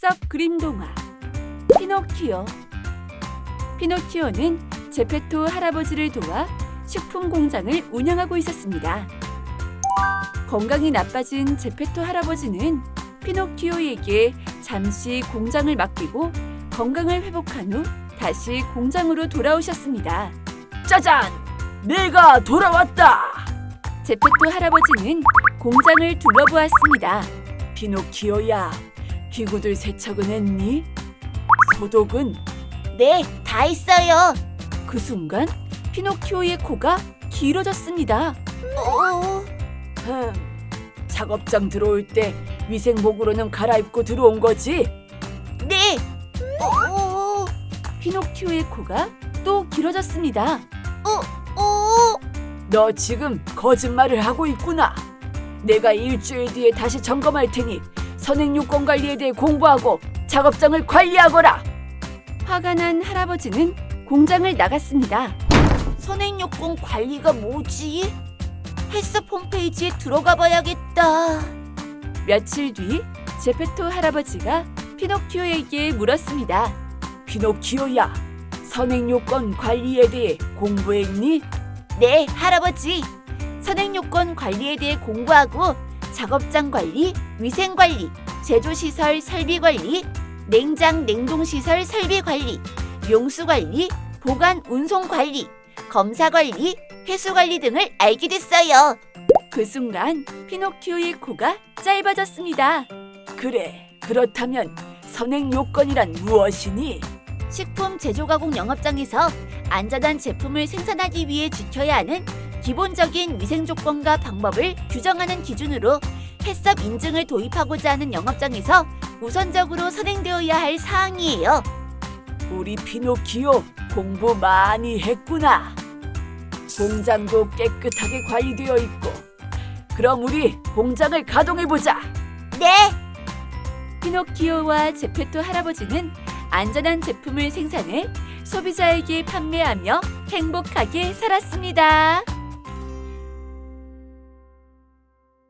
햇섭 그림 동화 피노키오 피노키오는 제페토 할아버지를 도와 식품 공장을 운영하고 있었습니다. 건강이 나빠진 제페토 할아버지는 피노키오에게 잠시 공장을 맡기고 건강을 회복한 후 다시 공장으로 돌아오셨습니다. 짜잔! 내가 돌아왔다! 제페토 할아버지는 공장을 둘러보았습니다. 피노키오야, 기구들 세척은 했니? 소독은? 네, 다 했어요. 그 순간 피노키오의 코가 길어졌습니다. 어, 흠, 작업장 들어올 때 위생복으로는 갈아입고 들어온 거지? 네. 어, 피노키오의 코가 또 길어졌습니다. 어, 너 지금 거짓말을 하고 있구나. 내가 일주일 뒤에 다시 점검할 테니 선행 요건 관리에 대해 공부하고 작업장을 관리하거라. 화가 난 할아버지는 공장을 나갔습니다. 선행요건 관리가 뭐지? 헬스업 홈페이지에 들어가 봐야겠다. 며칠 뒤 제페토 할아버지가 피노키오에게 물었습니다. 피노키오야, 선행요건 관리에 대해 공부했니? 네, 할아버지. 선행요건 관리에 대해 공부하고 작업장 관리, 위생 관리, 제조 시설 설비 관리, 냉장 냉동 시설 설비 관리, 용수 관리, 보관 운송 관리, 검사 관리, 회수 관리 등을 알게 됐어요. 그 순간 피노키오의 코가 짧아졌습니다. 그래, 그렇다면 선행 요건이란 무엇이니? 식품 제조 가공 영업장에서 안전한 제품을 생산하기 위해 지켜야 하는 기본적인 위생 조건과 방법을 규정하는 기준으로 햇섭 인증을 도입하고자 하는 영업장에서 우선적으로 선행되어야 할 사항이에요. 우리 피노키오 공부 많이 했구나. 공장도 깨끗하게 관리되어 있고. 그럼 우리 공장을 가동해 보자. 네, 피노키오와 제페토 할아버지는 안전한 제품을 생산해 소비자에게 판매하며 행복하게 살았습니다.